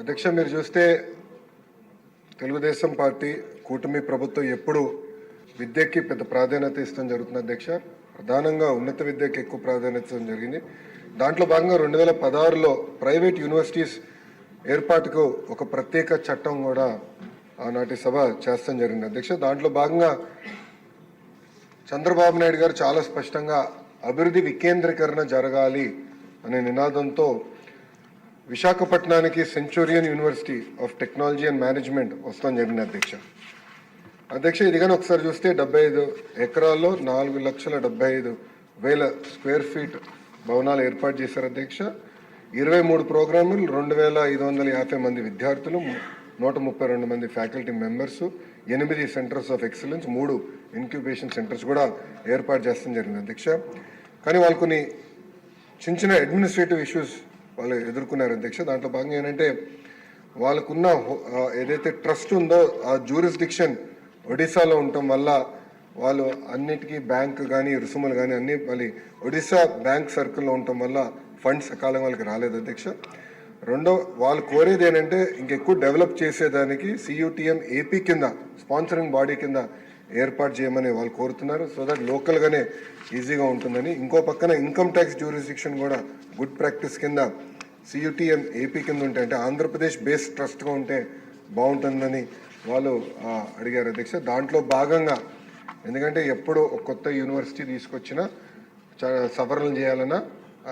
అధ్యక్ష మీరు చూస్తే తెలుగుదేశం పార్టీ కూటమి ప్రభుత్వం ఎప్పుడు విద్యకి పెద్ద ప్రాధాన్యత ఇస్తాం జరుగుతుంది అధ్యక్ష. ప్రధానంగా ఉన్నత విద్యకి ఎక్కువ ప్రాధాన్యత ఇవ్వడం జరిగింది. దాంట్లో భాగంగా రెండు వేల పదహారులో ప్రైవేట్ యూనివర్సిటీస్ ఏర్పాటుకు ఒక ప్రత్యేక చట్టం కూడా ఆనాటి సభ చేస్తాం జరిగింది అధ్యక్ష. దాంట్లో భాగంగా చంద్రబాబు నాయుడు గారు చాలా స్పష్టంగా అభివృద్ధి వికేంద్రీకరణ జరగాలి అనే నినాదంతో విశాఖపట్నానికి centurion university of technology and management వస్తాం జరిగింది అధ్యక్ష. అధ్యక్ష ఇది కానీ ఒకసారి చూస్తే డెబ్బై ఐదు ఎకరాల్లో నాలుగు లక్షల డెబ్బై ఐదు వేల స్క్వేర్ ఫీట్ భవనాలు ఏర్పాటు చేశారు అధ్యక్ష. ఇరవై మూడు ప్రోగ్రాములు రెండు వేల ఐదు వందల యాభై మంది విద్యార్థులు నూట ముప్పై రెండు మంది ఫ్యాకల్టీ మెంబర్స్ ఎనిమిది సెంటర్స్ ఆఫ్ ఎక్సలెన్స్ మూడు ఇన్క్యుబేషన్ సెంటర్స్ కూడా ఏర్పాటు చేస్తాం జరిగింది అధ్యక్ష. కానీ వాళ్ళు కొన్ని చిన్న చిన్న అడ్మినిస్ట్రేటివ్ ఇష్యూస్ వాళ్ళు ఎదుర్కొన్నారు అధ్యక్ష. దాంట్లో భాగంగా ఏంటంటే వాళ్ళకున్న ఏదైతే ట్రస్ట్ ఉందో ఆ జ్యూరిస్డిక్షన్ ఒడిశాలో ఉండటం వల్ల వాళ్ళు అన్నిటికీ బ్యాంక్ కానీ రుసుములు కానీ అన్ని మళ్ళీ ఒడిశా బ్యాంక్ సర్కిల్లో ఉండటం వల్ల ఫండ్స్ సకాలం వాళ్ళకి రాలేదు అధ్యక్ష. రెండో వాళ్ళు కోరేది ఏంటంటే ఇంకెక్కువ డెవలప్ చేసేదానికి సియూటీఎం ఏపీ కింద స్పాన్సరింగ్ బాడీ కింద ఏర్పాటు చేయమని వాళ్ళు కోరుతున్నారు. సో దట్ లోకల్గానే ఈజీగా ఉంటుందని. ఇంకో పక్కన ఇన్కమ్ ట్యాక్స్ జ్యూరిస్డిక్షన్ కూడా గుడ్ ప్రాక్టీస్ కింద సియుటిఎం ఏపీ కింద ఉంటే అంటే ఆంధ్రప్రదేశ్ బేస్ ట్రస్ట్గా ఉంటే బాగుంటుందని వాళ్ళు అడిగారు అధ్యక్ష. దాంట్లో భాగంగా ఎందుకంటే ఎప్పుడు కొత్త యూనివర్సిటీ తీసుకొచ్చినా చ- సవరణలు చేయాలన్నా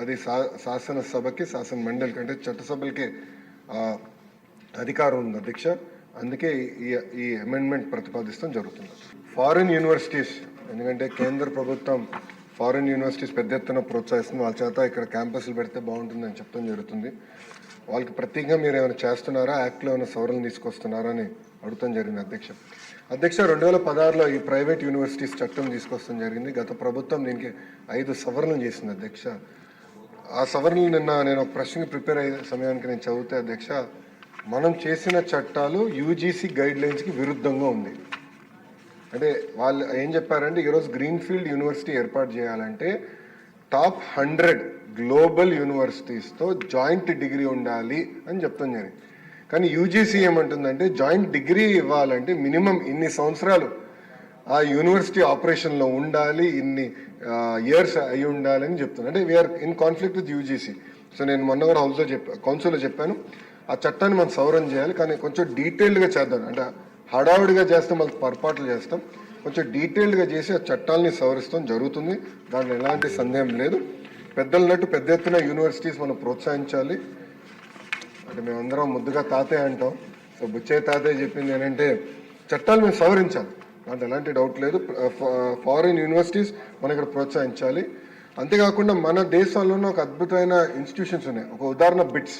అది శా శాసనసభకి శాసన మండలికి అంటే చట్టసభలకి అధికారం ఉంది అధ్యక్ష. అందుకే ఈ ఈ అమెండ్మెంట్ ప్రతిపాదిస్తాం జరుగుతుంది. ఫారిన్ యూనివర్సిటీస్ ఎందుకంటే కేంద్ర ప్రభుత్వం ఫారిన్ యూనివర్సిటీస్ పెద్ద ఎత్తున ప్రోత్సహిస్తుంది. వాళ్ళ చేత ఇక్కడ క్యాంపస్లు పెడితే బాగుంటుందని చెప్పడం జరుగుతుంది. వాళ్ళకి ప్రత్యేకంగా మీరు ఏమైనా చేస్తున్నారా? యాక్ట్లో ఏమైనా సవరణలు తీసుకొస్తున్నారా అని అడుగుతాం జరిగింది అధ్యక్ష. అధ్యక్ష రెండు వేల పదహారులో ఈ ప్రైవేట్ యూనివర్సిటీస్ చట్టం తీసుకొస్తాం జరిగింది. గత ప్రభుత్వం దీనికి ఐదు సవరణలు చేసింది అధ్యక్ష. ఆ సవరణలు నిన్న నేను ఒక ప్రశ్నకి ప్రిపేర్ అయ్యే సమయానికి నేను చదివితే అధ్యక్ష మనం చేసిన చట్టాలు యూజీసీ గైడ్ లైన్స్కి విరుద్ధంగా ఉంది. అంటే వాళ్ళు ఏం చెప్పారంటే ఈరోజు గ్రీన్ఫీల్డ్ యూనివర్సిటీ ఏర్పాటు చేయాలంటే టాప్ హండ్రెడ్ గ్లోబల్ యూనివర్సిటీస్తో జాయింట్ డిగ్రీ ఉండాలి అని చెప్తాం జరిగింది. కానీ యూజీసీ ఏమంటుందంటే జాయింట్ డిగ్రీ ఇవ్వాలంటే మినిమం ఇన్ని సంవత్సరాలు ఆ యూనివర్సిటీ ఆపరేషన్లో ఉండాలి ఇన్ని ఇయర్స్ అయి ఉండాలని చెప్తున్నాను అంటే we are in conflict with UGC so నేను మొన్న కూడా హౌస్లో చెప్పా కౌన్సిల్లో చెప్పాను. ఆ చట్టాన్ని మనం సవరణ చేయాలి కానీ కొంచెం డీటెయిల్డ్గా చేద్దాం. అంటే హడావుడిగా చేస్తే మళ్ళీ పొరపాట్లు చేస్తాం. కొంచెం డీటెయిల్డ్గా చేసి ఆ చట్టాలని సవరిస్తాం జరుగుతుంది. దాంట్లో ఎలాంటి సందేహం లేదు. పెద్దలన్నట్టు పెద్ద ఎత్తున యూనివర్సిటీస్ మనం ప్రోత్సహించాలి. అంటే మేమందరం ముద్దుగా తాతయ్య అంటాం. సో బుచ్చయ్య తాతయ్య చెప్పింది ఏంటంటే చట్టాలు మేము సవరించాలి. దాంట్లో ఎలాంటి డౌట్ లేదు. ఫారిన్ యూనివర్సిటీస్ మనం ఇక్కడ ప్రోత్సహించాలి. అంతేకాకుండా మన దేశంలోనే ఒక అద్భుతమైన ఇన్స్టిట్యూషన్స్ ఉన్నాయి. ఒక ఉదాహరణ బిట్స్.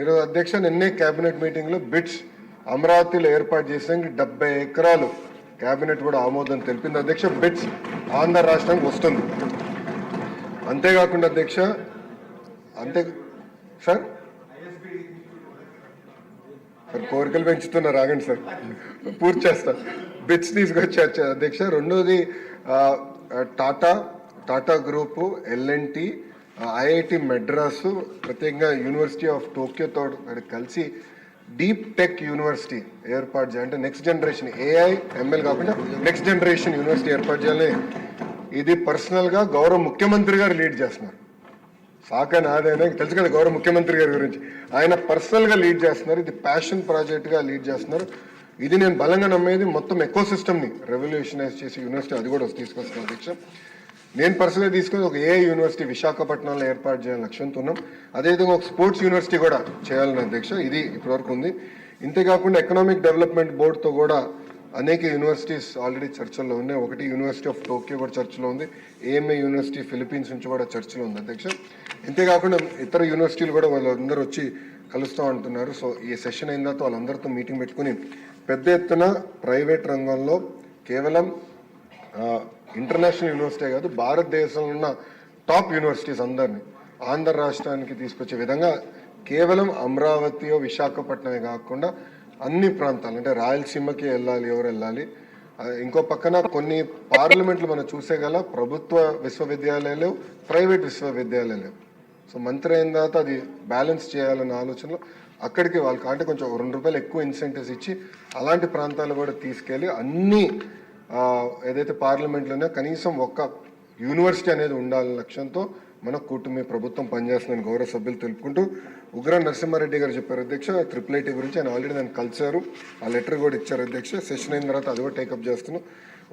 ఈరోజు అధ్యక్ష నిన్నే క్యాబినెట్ మీటింగ్లో బిట్స్ అమరావతిలో ఏర్పాటు చేసేందుకు డెబ్బై ఎకరాలు క్యాబినెట్ కూడా ఆమోదం తెలిపింది. అధ్యక్ష బిట్స్ ఆంధ్ర రాష్ట్రానికి వస్తుంది. అంతేకాకుండా అధ్యక్ష అంతే సార్? సార్ కోరికలు పెంచుతున్నారు. ఆగండి సార్. పూర్తి చేస్తా. బిట్స్ తీసుకొచ్చి అధ్యక్ష. రెండోది Tata Tata group L and T IIT Madras ప్రత్యేకంగా యూనివర్సిటీ ఆఫ్ టోక్యోతో కలిసి డీప్ టెక్ యూనివర్సిటీ ఏర్పాటు చేయాలి. అంటే నెక్స్ట్ జనరేషన్ ఏఐ ఎంఎల్ కాకుండా నెక్స్ట్ జనరేషన్ యూనివర్సిటీ ఏర్పాటు చేయాలి. ఇది పర్సనల్గా గౌరవ ముఖ్యమంత్రి గారు లీడ్ చేస్తున్నారు. సాకని నాదైనా తెలుసు కదా గౌరవ ముఖ్యమంత్రి గారి గురించి. ఆయన పర్సనల్గా లీడ్ చేస్తున్నారు. ఇది ప్యాషన్ ప్రాజెక్ట్గా లీడ్ చేస్తున్నారు. ఇది నేను బలంగా నమ్మేది మొత్తం ఎకో సిస్టమ్ని రెవల్యూషనైజ్ చేసి యూనివర్సిటీ అది కూడా తీసుకొస్తాను అధ్యక్ష. నేను పర్సనల్గా తీసుకొని ఒక ఏ యూనివర్సిటీ విశాఖపట్నంలో ఏర్పాటు చేయాలని లక్ష్యంతో ఉన్నాం అదేవిధంగా ఒక స్పోర్ట్స్ యూనివర్సిటీ కూడా చేయాలని అధ్యక్ష. ఇది ఇప్పటివరకు ఉంది. ఇంతేకాకుండా ఎకనామిక్ డెవలప్మెంట్ బోర్డుతో కూడా అనేక యూనివర్సిటీస్ ఆల్రెడీ చర్చల్లో ఉన్నాయి. ఒకటి యూనివర్సిటీ ఆఫ్ టోక్యో కూడా చర్చలో ఉంది. ఏఎంఏ యూనివర్సిటీ ఫిలిపీన్స్ నుంచి కూడా చర్చలో ఉంది అధ్యక్ష. ఇంతేకాకుండా ఇతర యూనివర్సిటీలు కూడా వాళ్ళందరూ వచ్చి కలుస్తూ ఉంటున్నారు సో ఈ సెషన్ అయిన తర్వాత వాళ్ళందరితో మీటింగ్ పెట్టుకుని పెద్ద ఎత్తున ప్రైవేట్ రంగంలో కేవలం ఇంటర్నేషనల్ యూనివర్సిటీ కాదు భారతదేశంలో ఉన్న టాప్ యూనివర్సిటీస్ అందరినీ ఆంధ్ర రాష్ట్రానికి తీసుకొచ్చే విధంగా కేవలం అమరావతి విశాఖపట్నమే కాకుండా అన్ని ప్రాంతాలు అంటే రాయలసీమకి వెళ్ళాలి ఎవరు వెళ్ళాలి ఇంకో పక్కన కొన్ని పార్లమెంట్లు మనం చూసే గల ప్రభుత్వ విశ్వవిద్యాలయాలు ప్రైవేట్ విశ్వవిద్యాలయాలు. సో మంత్రి అయిన తర్వాత అది బ్యాలెన్స్ చేయాలన్న ఆలోచనలో అక్కడికి వాళ్ళకి అంటే కొంచెం రెండు రూపాయలు ఎక్కువ ఇన్సెంటివ్స్ ఇచ్చి అలాంటి ప్రాంతాలు కూడా తీసుకెళ్ళి అన్ని ఏదైతే పార్లమెంట్లోనే కనీసం ఒక్క యూనివర్సిటీ అనేది ఉండాలనే లక్ష్యంతో మన కూటమి ప్రభుత్వం పనిచేస్తుందని గౌరవ సభ్యులు తెలుపుకుంటూ ఉగ్ర నరసింహారెడ్డి గారు చెప్పారు. అధ్యక్ష ట్రిపుల్ ఐటీ గురించి ఆయన ఆల్రెడీ నన్ను కలిశారు. ఆ లెటర్ కూడా ఇచ్చారు అధ్యక్ష. సెషన్ అయిన తర్వాత అది కూడా టేకప్ చేస్తున్నాం.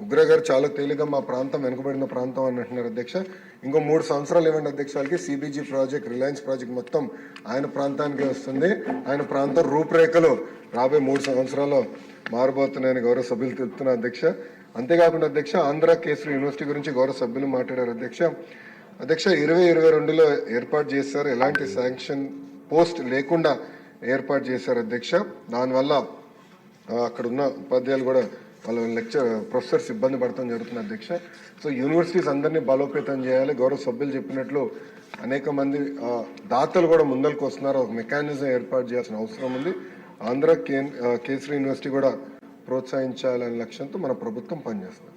ఉగ్ర గారు చాలా తేలిగా మా ప్రాంతం వెనుకబడిన ప్రాంతం అని అంటున్నారు అధ్యక్ష. ఇంకో మూడు సంవత్సరాలు ఇవ్వండి అధ్యక్ష వాళ్ళకి? సిబిజీ ప్రాజెక్ట్ రిలయన్స్ ప్రాజెక్ట్ మొత్తం ఆయన ప్రాంతానికి వస్తుంది. ఆయన ప్రాంతం రూపురేఖలు రాబోయే మూడు సంవత్సరాల్లో మారబోతున్నాయని గౌరవ సభ్యులు తెలుపుతున్నారు అధ్యక్ష. అంతేకాకుండా అధ్యక్ష ఆంధ్ర కేసరి యూనివర్సిటీ గురించి గౌరవ సభ్యులు మాట్లాడారు అధ్యక్ష. అధ్యక్ష ఇరవై ఇరవై రెండులో ఏర్పాటు చేశారు. ఎలాంటి శాంక్షన్ పోస్ట్ లేకుండా ఏర్పాటు చేశారు అధ్యక్ష. దానివల్ల అక్కడ ఉన్న ఉపాధ్యాయులు కూడా వాళ్ళ లెక్చర్ ప్రొఫెసర్స్ ఇబ్బంది పడతాం జరుగుతుంది అధ్యక్ష. సో యూనివర్సిటీస్ అందరినీ బలోపేతం చేయాలి. గౌరవ సభ్యులు చెప్పినట్లు అనేక మంది దాతలు కూడా ముందరకు వస్తున్నారు. ఒక మెకానిజం ఏర్పాటు చేయాల్సిన అవసరం ఉంది. ఆంధ్ర కేసరి యూనివర్సిటీ కూడా ప్రోత్సహించాలనే లక్ష్యంతో మన ప్రభుత్వం పనిచేస్తుంది.